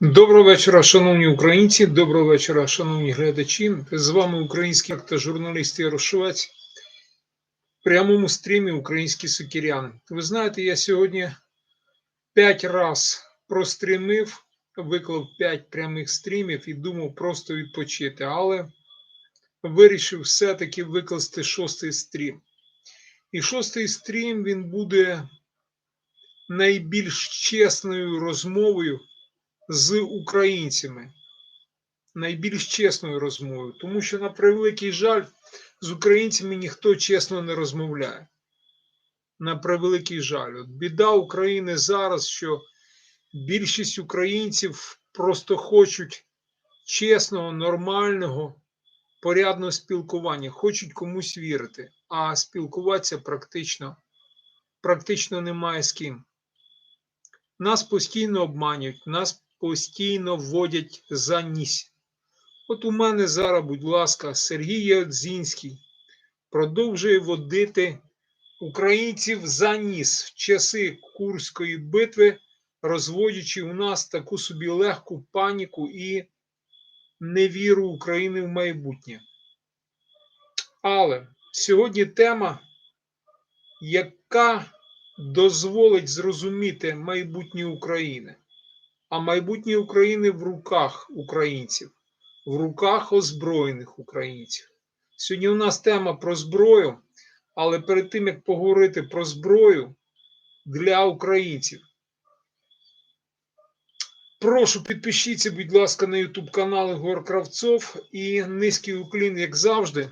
Доброго вечора, шановні українці. Доброго вечора, шановні глядачі. З вами український та журналіст Ярошовець. В прямому стрімі Українські сокіряни. Ви знаєте, я сьогодні п'ять раз прострімив, виклав п'ять прямих стрімів і думав просто відпочити, але вирішив все-таки викласти шостий стрім. І шостий стрім він буде найбільш чесною розмовою з українцями. Найбільш чесною розмовою, тому що, на превеликий жаль, з українцями ніхто чесно не розмовляє. На превеликий жаль, От біда України зараз, що більшість українців просто хочуть чесного, нормального, порядного спілкування, хочуть комусь вірити, а спілкуватися практично, практично немає з ким. Нас постійно обманюють, нас постійно вводять за ніс. От у мене зараз, будь ласка, Сергій Ядзінський продовжує водити українців за ніс в часи Курської битви, розводячи у нас таку собі легку паніку і невіру України в майбутнє. Але сьогодні тема, яка дозволить зрозуміти майбутнє України а майбутнє України в руках українців, в руках озброєних українців. Сьогодні у нас тема про зброю, але перед тим як поговорити про зброю для українців, прошу підпишіться, будь ласка, на YouTube канал Ігор Кравцов і низький уклін, як завжди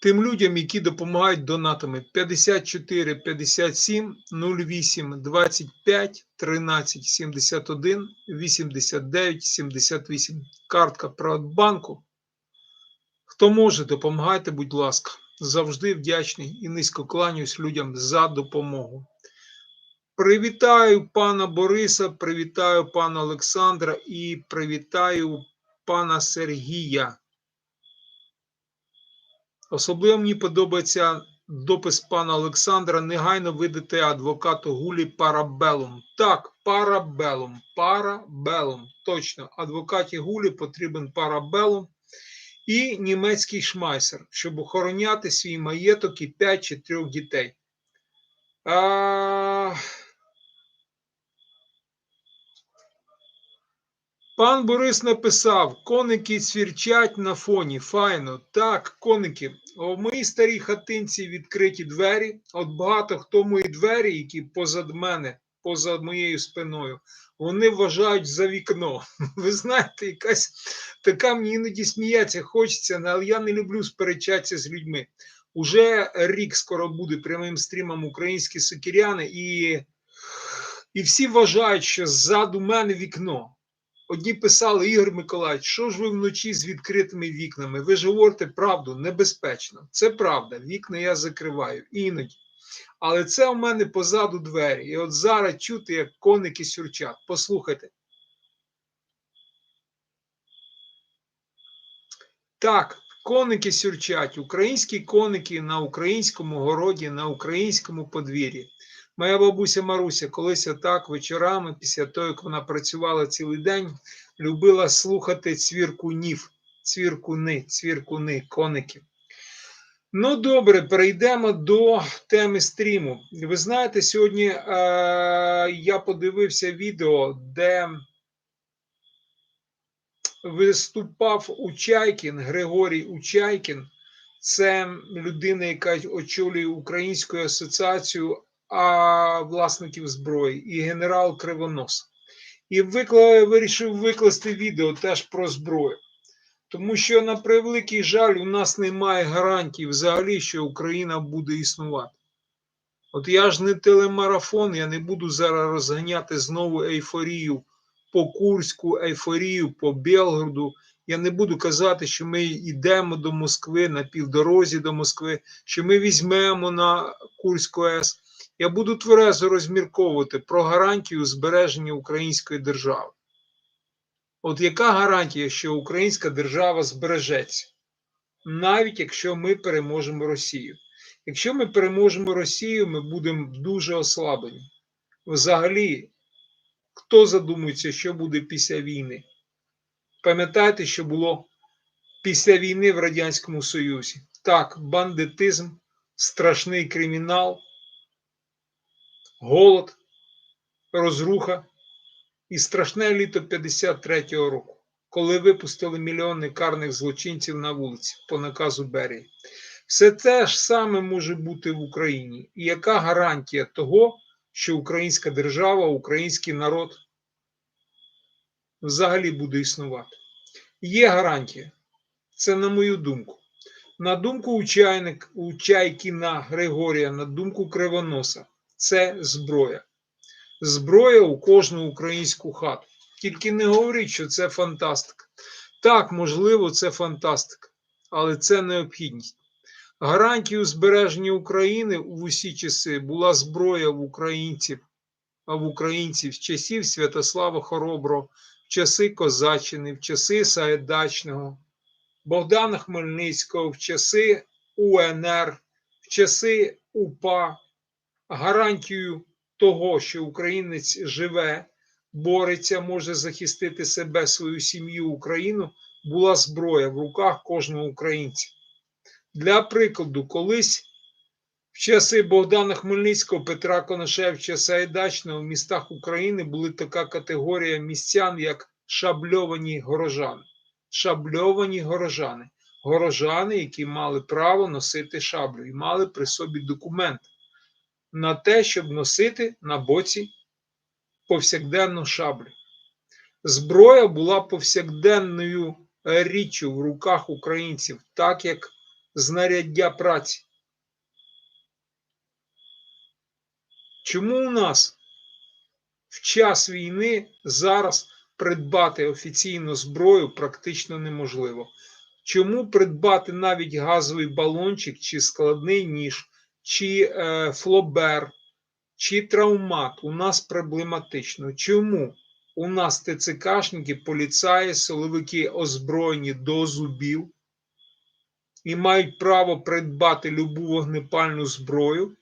тим людям, які допомагають донатами 54 57 08 25 13 71 89 78. Картка Приватбанку. Хто може, допомагайте, будь ласка. Завжди вдячний і низько кланяюсь людям за допомогу. Привітаю пана Бориса, привітаю пана Олександра і привітаю пана Сергія. Особливо мені подобається допис пана Олександра. Негайно видати адвокату Гулі парабелум. Так, парабелум, парабелум. Точно, адвокаті Гулі потрібен парабелум і німецький шмайсер, щоб охороняти свій маєток і 5 чи 3 дітей. А... Пан Борис написав: коники свірчать на фоні. Файно. Так, коники. У моїй старій хатинці відкриті двері. От багато хто мої двері, які позад мене, позад моєю спиною, вони вважають за вікно. Ви знаєте, якась така мені іноді сміятися хочеться, але я не люблю сперечатися з людьми. Уже рік скоро буде прямим стрімом українські сокіряни, і, і всі вважають, що ззаду мене вікно. Одні писали Ігор Миколаївич, що ж ви вночі з відкритими вікнами? Ви ж говорите правду, небезпечно. Це правда, вікна я закриваю іноді. Але це у мене позаду двері. І от зараз чути, як коники сюрчать. Послухайте. Так, коники сюрчать, українські коники на українському городі, на українському подвір'ї. Моя бабуся Маруся колись отак вечорами, після того, як вона працювала цілий день, любила слухати цвіркунів, цвіркуни, цвіркуни, коників. Ну, добре, перейдемо до теми стріму. Ви знаєте, сьогодні е, я подивився відео, де виступав Учайкін, Григорій Учайкін. Це людина, яка очолює Українську асоціацію а власників зброї і генерал Кривонос. І викла... вирішив викласти відео теж про зброю. Тому що, на превеликий жаль, у нас немає гарантій взагалі, що Україна буде існувати. От я ж не телемарафон, я не буду зараз розганяти знову ейфорію по Курську, ейфорію по Белгороду. Я не буду казати, що ми йдемо до Москви на півдорозі до Москви, що ми візьмемо на Курську АЕС я буду тверезо розмірковувати про гарантію збереження української держави. От яка гарантія, що українська держава збережеться, навіть якщо ми переможемо Росію? Якщо ми переможемо Росію, ми будемо дуже ослаблені. Взагалі, Хто задумується, що буде після війни? Пам'ятаєте, що було після війни в Радянському Союзі? Так, бандитизм, страшний кримінал, голод, розруха і страшне літо 53-го року, коли випустили мільйони карних злочинців на вулиці по наказу Берії. Все те ж саме може бути в Україні. І яка гарантія того, що українська держава, український народ взагалі буде існувати? Є гарантія. Це на мою думку. На думку учайник, Учайкіна Григорія, на думку Кривоноса, це зброя. Зброя у кожну українську хату. Тільки не говоріть, що це фантастика. Так, можливо, це фантастика, але це необхідність. Гарантією збереження України в усі часи була зброя в українців, а в українців з часів Святослава Хороброго, в часи Козаччини, в часи Саєдачного, Богдана Хмельницького, в часи УНР, в часи УПА. Гарантією того, що українець живе, бореться, може захистити себе, свою сім'ю, Україну, була зброя в руках кожного українця. Для прикладу, колись в часи Богдана Хмельницького, Петра Конашевича, Саєдачного в містах України була така категорія містян, як шабльовані горожани. Шабльовані горожани. Горожани, які мали право носити шаблю і мали при собі документ на те, щоб носити на боці повсякденну шаблю. Зброя була повсякденною річчю в руках українців, так як знаряддя праці. Чому у нас в час війни зараз придбати офіційну зброю практично неможливо? Чому придбати навіть газовий балончик чи складний ніж, чи е, флобер, чи травмат у нас проблематично? Чому? У нас ТЦКшники, поліцаї, силовики озброєні до зубів і мають право придбати любу вогнепальну зброю,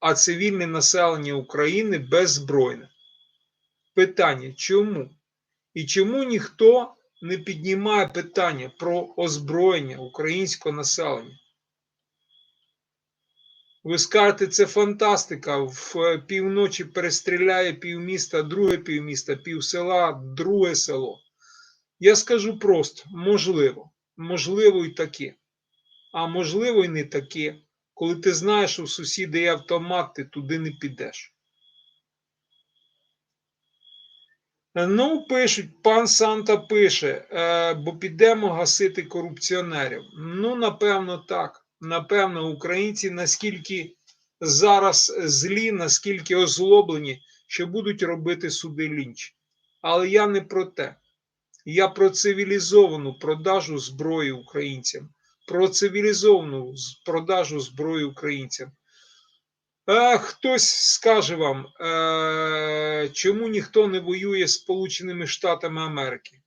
а цивільне населення України беззбройне. Питання чому? І чому ніхто не піднімає питання про озброєння українського населення? Ви скажете, це фантастика. В півночі перестріляє півміста, друге півміста, півсела, друге село. Я скажу просто: можливо, можливо і таке. А можливо, і не таке. Коли ти знаєш, що у сусіда є автомат, ти туди не підеш. Ну, пишуть, пан Санта пише, е, бо підемо гасити корупціонерів. Ну, напевно, так. Напевно, українці наскільки зараз злі, наскільки озлоблені, що будуть робити суди лінч. Але я не про те. Я про цивілізовану продажу зброї українцям, про цивілізовану продажу зброї українцям. Е, хтось скаже вам, е, чому ніхто не воює з Сполученими Штатами Америки?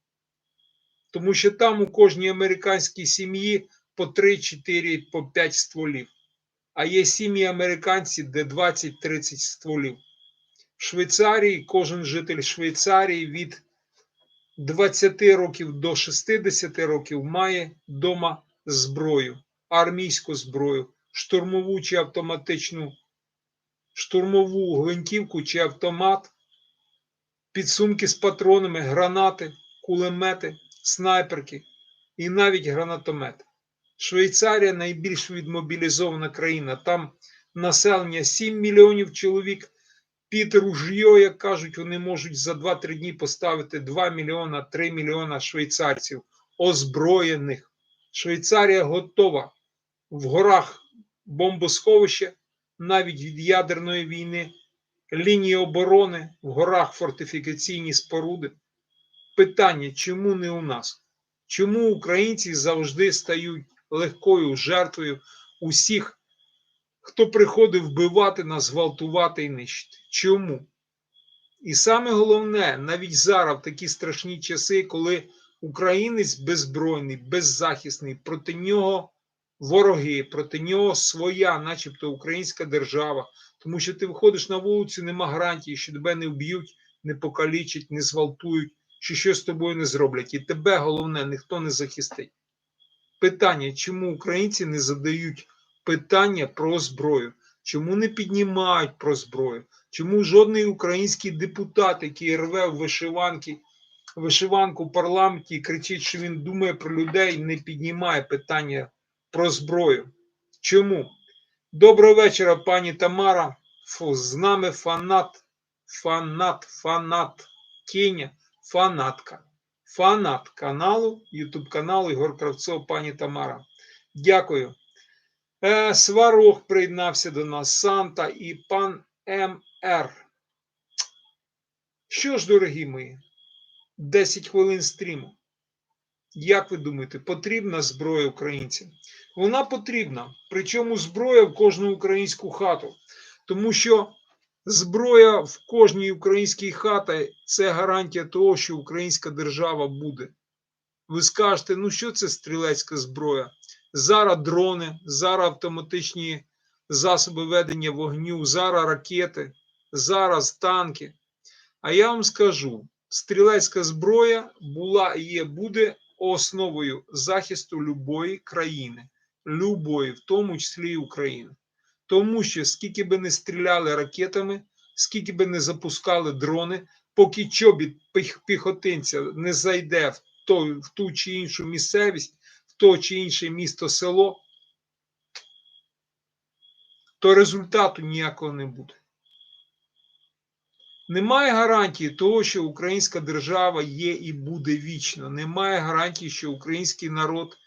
Тому що там у кожній американській сім'ї по 3, 4, по 5 стволів. А є сім'ї американців, де 20-30 стволів. В Швейцарії кожен житель Швейцарії від 20 років до 60 років має вдома зброю, армійську зброю, штурмову чи автоматичну, штурмову гвинтівку чи автомат, підсумки з патронами, гранати, кулемети, снайперки і навіть гранатомети. Швейцарія найбільш відмобілізована країна. Там населення 7 мільйонів чоловік. Під ружьо, як кажуть, вони можуть за 2-3 дні поставити 2 мільйона 3 мільйона швейцарців озброєних. Швейцарія готова в горах бомбосховище навіть від ядерної війни, лінії оборони, в горах фортифікаційні споруди. Питання, чому не у нас? Чому українці завжди стають легкою жертвою усіх, хто приходив вбивати нас, гвалтувати і нищити? Чому? І саме головне, навіть зараз, в такі страшні часи, коли українець беззбройний, беззахисний, проти нього вороги, проти нього своя, начебто українська держава. Тому що ти виходиш на вулицю, нема гарантії, що тебе не вб'ють, не покалічать, не зґвалтують, що щось з тобою не зроблять. І тебе головне ніхто не захистить. Питання, чому українці не задають питання про зброю? Чому не піднімають про зброю? Чому жодний український депутат, який рве в вишиванки, вишиванку в парламенті і кричить, що він думає про людей, не піднімає питання про зброю? Чому? Доброго вечора, пані Тамара. Фу, з нами фанат, фанат, фанат, Кеня, фанатка. Фанат каналу, Ютуб каналу Ігор Кравцов, пані Тамара. Дякую. Е, Сварог приєднався до нас, Санта і пан МР. Що ж, дорогі мої, 10 хвилин стріму. Як ви думаєте, потрібна зброя українцям? Вона потрібна. Причому зброя в кожну українську хату. Тому що зброя в кожній українській хаті це гарантія того, що українська держава буде. Ви скажете, ну що це стрілецька зброя? Зараз дрони, зараз автоматичні засоби ведення вогню, зараз ракети, зараз танки. А я вам скажу: стрілецька зброя була і є, буде основою захисту любої країни, любої, в тому числі і України. Тому що скільки би не стріляли ракетами, скільки би не запускали дрони, поки чобіт піхотинця не зайде в, той, в ту чи іншу місцевість, в то чи інше місто село, то результату ніякого не буде. Немає гарантії того, що українська держава є і буде вічно. Немає гарантії, що український народ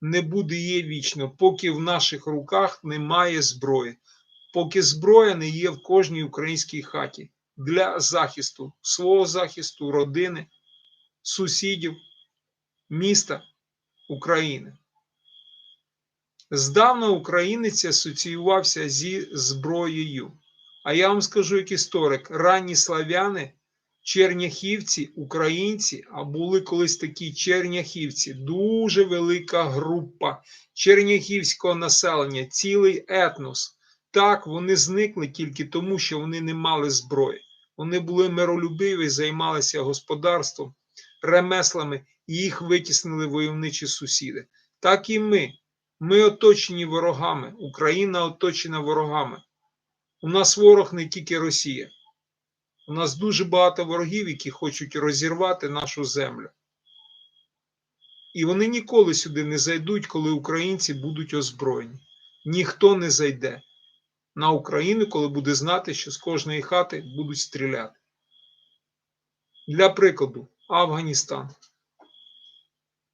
не буде є вічно, поки в наших руках немає зброї, поки зброя не є в кожній українській хаті для захисту, свого захисту, родини, сусідів, міста України. Здавна українець асоціювався зі зброєю. А я вам скажу як історик: ранні славяни, черняхівці, українці, а були колись такі черняхівці, дуже велика група черняхівського населення, цілий етнос. Так, вони зникли тільки тому, що вони не мали зброї. Вони були миролюбиві, займалися господарством, ремеслами, і їх витіснили войовничі сусіди. Так і ми. Ми оточені ворогами. Україна оточена ворогами. У нас ворог не тільки Росія. У нас дуже багато ворогів, які хочуть розірвати нашу землю. І вони ніколи сюди не зайдуть, коли українці будуть озброєні. Ніхто не зайде на Україну, коли буде знати, що з кожної хати будуть стріляти. Для прикладу, Афганістан.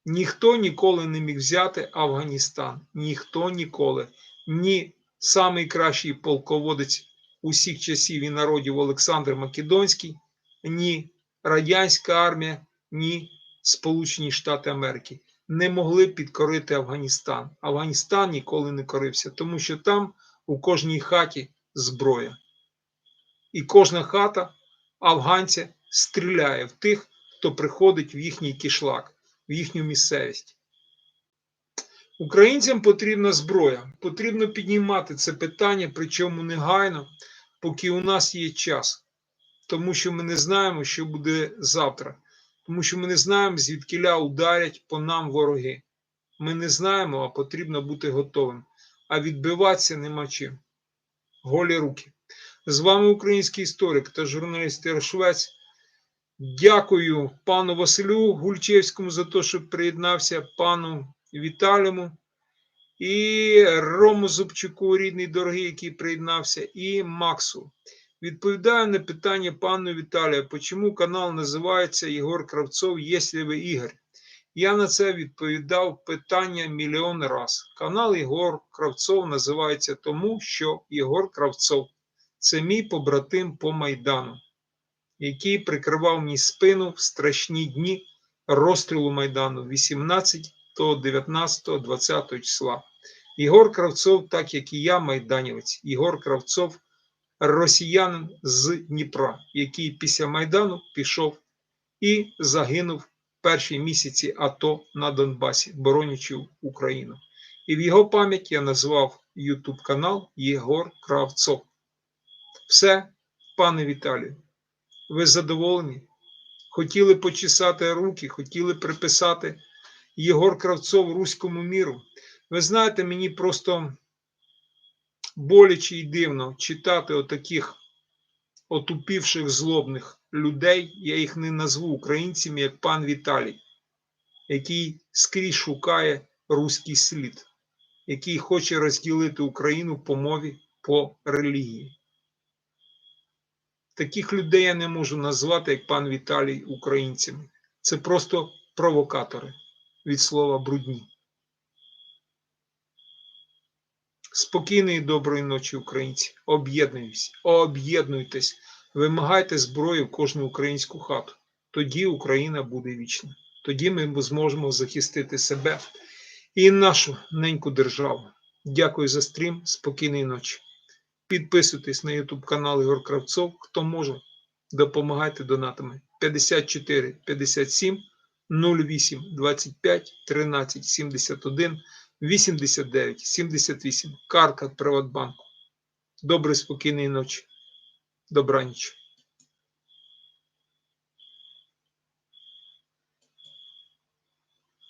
Ніхто ніколи не міг взяти Афганістан. Ніхто ніколи. Ні самий кращий полководець усіх часів і народів Олександр Македонський, ні радянська армія, ні Сполучені Штати Америки не могли підкорити Афганістан. Афганістан ніколи не корився, тому що там у кожній хаті зброя. І кожна хата афганця стріляє в тих, хто приходить в їхній кишлак, в їхню місцевість. Українцям потрібна зброя. Потрібно піднімати це питання, причому негайно, поки у нас є час. Тому що ми не знаємо, що буде завтра. Тому що ми не знаємо, звідкиля ударять по нам вороги. Ми не знаємо, а потрібно бути готовим. А відбиватися нема чим. Голі руки. З вами український історик та журналіст Ярошвець. Дякую пану Василю Гульчевському за те, що приєднався, пану Віталіому і Рому Зубчуку, рідний дорогий, який приєднався, і Максу. Відповідаю на питання пану Віталія, чому канал називається Єгор Кравцов, ви Ігор? Я на це відповідав питання мільйон раз. Канал Єгор Кравцов називається тому, що Єгор Кравцов це мій побратим по Майдану, який прикривав мені спину в страшні дні розстрілу Майдану 18 19, 20 числа. Єгор Кравцов, так як і я, майданівець, Єгор Кравцов, росіянин з Дніпра, який після Майдану пішов і загинув в перші місяці АТО на Донбасі, боронячи Україну. І в його пам'ять я назвав YouTube канал Єгор Кравцов. Все, пане Віталію. Ви задоволені? Хотіли почесати руки, хотіли приписати Єгор Кравцов руському міру. Ви знаєте, мені просто боляче і дивно читати отаких отупівших злобних людей. Я їх не назву українцями, як пан Віталій, який скрізь шукає руський слід, який хоче розділити Україну по мові, по релігії. Таких людей я не можу назвати, як пан Віталій, українцями. Це просто провокатори від слова брудні. Спокійної доброї ночі, українці. Об'єднуйтесь, об'єднуйтесь, вимагайте зброї в кожну українську хату. Тоді Україна буде вічна. Тоді ми зможемо захистити себе і нашу неньку державу. Дякую за стрім. Спокійної ночі. Підписуйтесь на YouTube канал Ігор Кравцов. Хто може, допомагайте донатами 54 57 08 25 13 71 89 78. Карка Приватбанку. Доброї спокійної ночі. Добраніч.